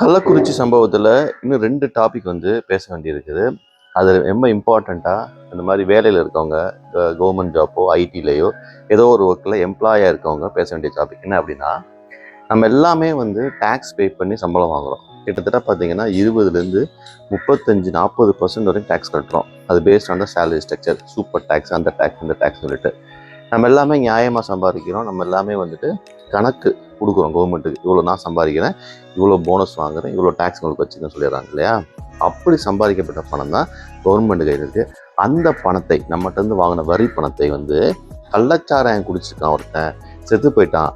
கள்ளக்குறிச்சி சம்பவத்தில் இன்னும் ரெண்டு டாபிக் வந்து பேச வேண்டியிருக்குது. அது ரொம்ப இம்பார்ட்டண்ட்டாக இந்த மாதிரி வேலையில் இருக்கவங்க கவர்மெண்ட் ஜாப்போ ஐடிலேயோ ஏதோ ஒரு ஒர்க்கில் எம்ப்ளாயாக இருக்கவங்க பேச வேண்டிய டாபிக் என்ன அப்படின்னா நம்ம எல்லாமே வந்து டேக்ஸ் பே பண்ணி சம்பளம் வாங்குகிறோம் கிட்டத்தட்ட பார்த்தீங்கன்னா இருபதுலேருந்து முப்பத்தஞ்சு நாற்பது பர்சன்ட் வரைக்கும் டேக்ஸ் கட்டுறோம். அது based on the salary structure super tax அந்த டேக்ஸ் இந்த டேக்ஸ் சொல்லிட்டு. நம்ம எல்லாமே நியாயமாக சம்பாதிக்கிறோம். நம்ம எல்லாமே வந்துட்டு கணக்கு கொடுக்குறோம் கவர்மெண்ட்டுக்கு இவ்வளோ நான் சம்பாதிக்கிறேன் இவ்வளோ போனஸ் வாங்குறேன் இவ்வளோ டேக்ஸ் உங்களுக்கு வச்சுக்கன்னு சொல்லிடுறாங்க இல்லையா? அப்படி சம்பாதிக்கப்பட்ட பணம் தான் கவர்மெண்ட் கையில் இருக்குது அந்த பணத்தை நம்மகிட்ட இருந்து வாங்கின வரி பணத்தை வந்து கள்ளச்சாராயம் குடிச்சிருக்கான் ஒருத்தன் செத்து போயிட்டான்.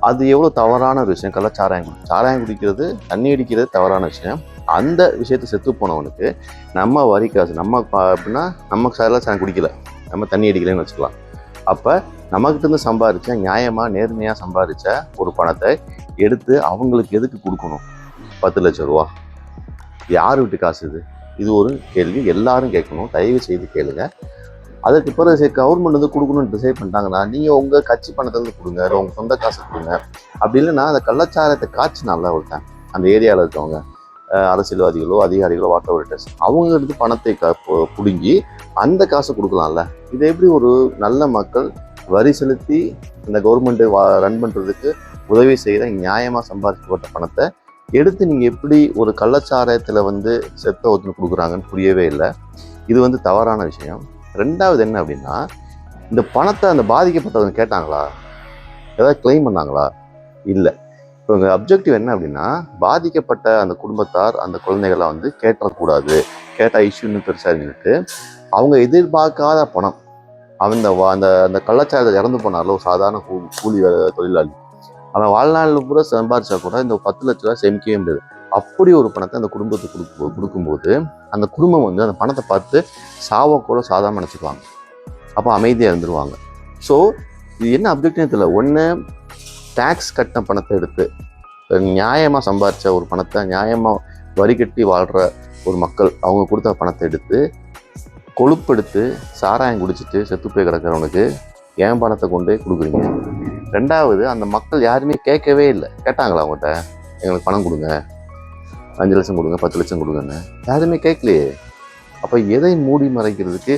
அது எவ்வளோ தவறான ஒரு விஷயம்? கள்ளச்சாராயம் குடி சாராயம் குடிக்கிறது தண்ணி அடிக்கிறது தவறான விஷயம். அந்த விஷயத்தை செத்து போனவனுக்கு நம்ம வரி காசு நம்ம பா- அப்படின்னா நம்ம கள்ளச்சாராயம் குடிக்கல. நம்ம தண்ணி அடிக்கலைன்னு வச்சுக்கலாம். அப்போ நமக்கிட்டருந்து சம்பாதிச்ச நியாயமாக நேர்மையாக சம்பாதிச்ச ஒரு பணத்தை எடுத்து அவங்களுக்கு எதுக்கு கொடுக்கணும்? பத்து லட்சம் ரூபா. யார் வீட்டு காசு இது? இது ஒரு கேள்வி. எல்லாரும் கேட்கணும். தயவு செய்து கேளுங்க. அதற்கு பிறகு சரி கவர்மெண்ட் வந்து கொடுக்கணும்னு டிசைட் பண்ணிட்டாங்கன்னா நீங்கள் உங்கள் கட்சி பணத்தை வந்து கொடுங்க உங்கள் சொந்த காசு கொடுங்க. அப்படி இல்லைன்னா அந்த கள்ளச்சாரத்தை காய்ச்சி நல்லா ஒருத்தன் அந்த ஏரியாவில் இருக்கவங்க அரசியல்வாதிகளோ அதிகாரிகளோ வாட் எவர் அவங்க பணத்தை க பிடுங்கி அந்த காசை கொடுக்கலாம்ல. இது எப்படி ஒரு நல்ல மக்கள் வரி செலுத்தி இந்த கவர்மெண்ட்டை வா ரன் பண்ணுறதுக்கு உதவி செய்கிற நியாயமாக சம்பாதிக்கப்பட்ட பணத்தை எடுத்து நீங்கள் எப்படி ஒரு கள்ளச்சாராயத்தில் வந்து செத்த ஒத்துன்னு கொடுக்குறாங்கன்னு புரியவே இல்லை. இது வந்து தவறான விஷயம். ரெண்டாவது என்ன அப்படின்னா இந்த பணத்தை அந்த பாதிக்கப்பட்டவங்க கேட்டாங்களா? ஏதாவது கிளைம் பண்ணாங்களா? இல்லை. இப்போ உங்கள் அப்ஜெக்டிவ் என்ன அப்படின்னா பாதிக்கப்பட்ட அந்த குடும்பத்தார் அந்த குழந்தைகளை வந்து கேட்டக்கூடாது கேட்டால் இஷ்யூன்னு பெருசாக இருந்துட்டு அவங்க எதிர்பார்க்காத பணம். அந்த வா- அந்த அந்த கள்ளச்சாரத்தை இறந்து போனார்ல ஒரு சாதாரண கூ- கூலி வேலை தொழிலாளி. அவன் வாழ்நாளில் பூரா சம்பாரிச்சா கூட இந்த பத்து லட்ச ரூபா சேமிக்கவே முடியாது. அப்படி ஒரு பணத்தை அந்த குடும்பத்துக்கு கொடுக்கும் கொடுக்கும்போது அந்த குடும்பம் வந்து அந்த பணத்தை பார்த்து சாவை கூட சாதாரண நினச்சிக்குவாங்க. அப்போ அமைதியாக இருந்துருவாங்க. ஸோ இது என்ன அப்ஜெக்டிவ் தெரியல. ஒன்று டேக்ஸ் கட்டின பணத்தை எடுத்து நியாயமாக சம்பாதிச்ச ஒரு பணத்தை நியாயமாக வரி கட்டி வாழ்கிற ஒரு மக்கள் அவங்க கொடுத்த பணத்தை எடுத்து கொழுப்பெடுத்து சாராயம் குடிச்சிட்டு செத்து போய் கிடக்கிறவனுக்கு ஏன் பணத்தை கொண்டு போய் கொடுக்குறீங்க? ரெண்டாவது அந்த மக்கள் யாருமே கேட்கவே இல்லை. கேட்டாங்களா அவங்ககிட்ட? எங்களுக்கு பணம் கொடுங்க. அஞ்சு லட்சம் கொடுங்க பத்து லட்சம் கொடுங்கன்னு. யாருமே கேட்கலையே. அப்போ எதை மூடி மறைக்கிறதுக்கு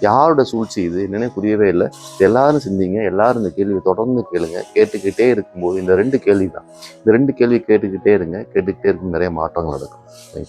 யாரோட சூழ்ச்சி இது? என்னன்னே புரியவே இல்லை. எல்லாரும் சிந்திங்க. எல்லாரும் இந்த கேள்வியை தொடர்ந்து கேளுங்க. கேட்டுக்கிட்டே இருக்கும்போது இந்த ரெண்டு கேள்வி தான் இந்த ரெண்டு கேள்வி கேட்டுக்கிட்டே இருங்க. கேட்டுக்கிட்டே இருக்கும் நிறைய மாற்றங்கள் நடக்கும்.